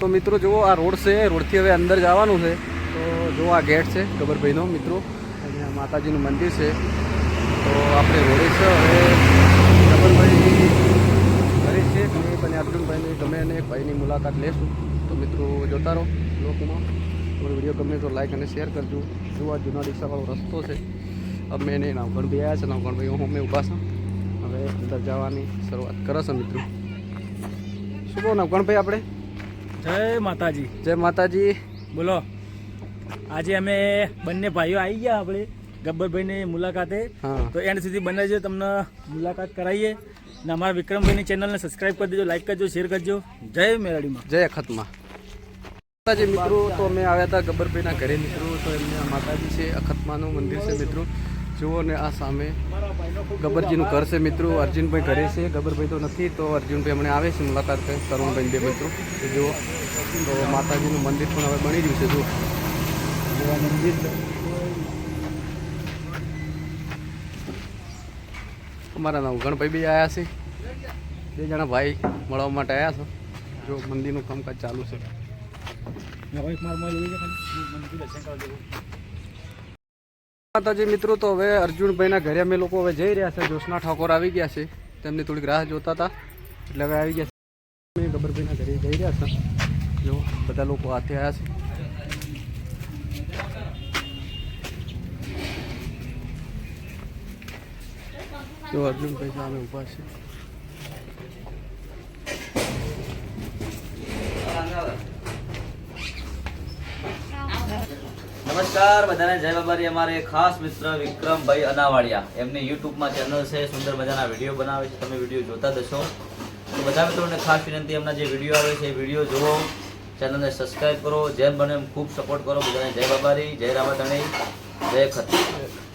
તો મિત્રો જુઓ, આ રોડ છે, રોડથી હવે અંદર જવાનું છે. તો જુઓ, આ ગેટ છે ગબરભાઈનો મિત્રો. અહીંયા માતાજીનું મંદિર છે. તો આપણે રોડે છે, હવે ગબરભાઈ ઘરે છે ગમે અને અર્જુનભાઈને ગમે અને ભાઈની મુલાકાત લેશું. તો મિત્રો જોતા રહો લોકોમાં. તમારો વીડિયો ગમે તો લાઈક અને શેર કરજો. જુઓ, આ જૂના રિક્ષાવાળો રસ્તો છે. અમે એને નવગણભાઈ આવ્યા છે નવગણભાઈ હું અમે ઊભા છું. હવે અંદર જવાની શરૂઆત કરશે મિત્રો. શું કહો નવગણભાઈ આપણે? જય માતાજી. જય માતાજી. બોલો. આજે અમે બંને ભાઈઓ આવી ગયા આપણે ગબ્બરભાઈની મુલાકાતે. તો એન્ડ સુધી બંને છે તમને મુલાકાત કરાવીએ. ને અમારા વિક્રમભાઈની ચેનલને સબસ્ક્રાઇબ કરી દેજો લાઈક કરજો શેર કરજો. જય મેળાડીમાં જય અખતમાં માતાજી મિત્રો તો અમે આવ્યા હતા ગબ્બરભાઈના ઘરે મિત્રો તો એમને માતાજી છે અખતમાનું મંદિર છે મિત્રો. જુઓ ને આ સામે ગબરજીનું ઘર છે મિત્રો, અર્જુનભાઈ ઘરે છે. ગબરભાઈ તો નથી, તો અર્જુનભાઈ હમણાં આવે છે મુલાકાત તરુણભાઈ બે મિત્રો. જુઓ, તો માતાજીનું મંદિર પણ હવે બની રહ્યું છે, જુઓ. મંદિર. અમારા નવગણભાઈ બી આવ્યા છે. બે જણા ભાઈ મળવા માટે આવ્યા છો. જો, મંદિરનું કામકાજ ચાલુ છે. માતાજી મિત્રો, તો હવે અર્જુનભાઈના ઘરે અમે લોકો હવે જઈ રહ્યા છે. જોશના ઠાકોર આવી ગયા છે. તેમની થોડીક રાહ જોતા હતા. એટલે હવે આવી ગયા છે. અમે ગબરભાઈના ઘરે જઈ રહ્યા છે. જો, બધા લોકો હાથે આવ્યા છે. જો, અર્જુનભાઈ સામે ઊભા છે. નમસ્કાર, બધાને જય બાબારી. અમારે ખાસ મિત્ર વિક્રમભાઈ અનાવાડિયા. એમની યુટ્યુબમાં ચેનલ છે, સુંદર મજાના વીડિયો બનાવે છે. તમે વીડિયો જોતા જશો તો બધા મિત્રોને ખાસ વિનંતી, એમના જે વીડિયો આવે છે, એ વીડિયો જુઓ. ચેનલને સબસ્ક્રાઇબ કરો. જેમ બને એમ ખૂબ સપોર્ટ કરો. બધાને જય બાબારી, જય રામાધણી, જય ખત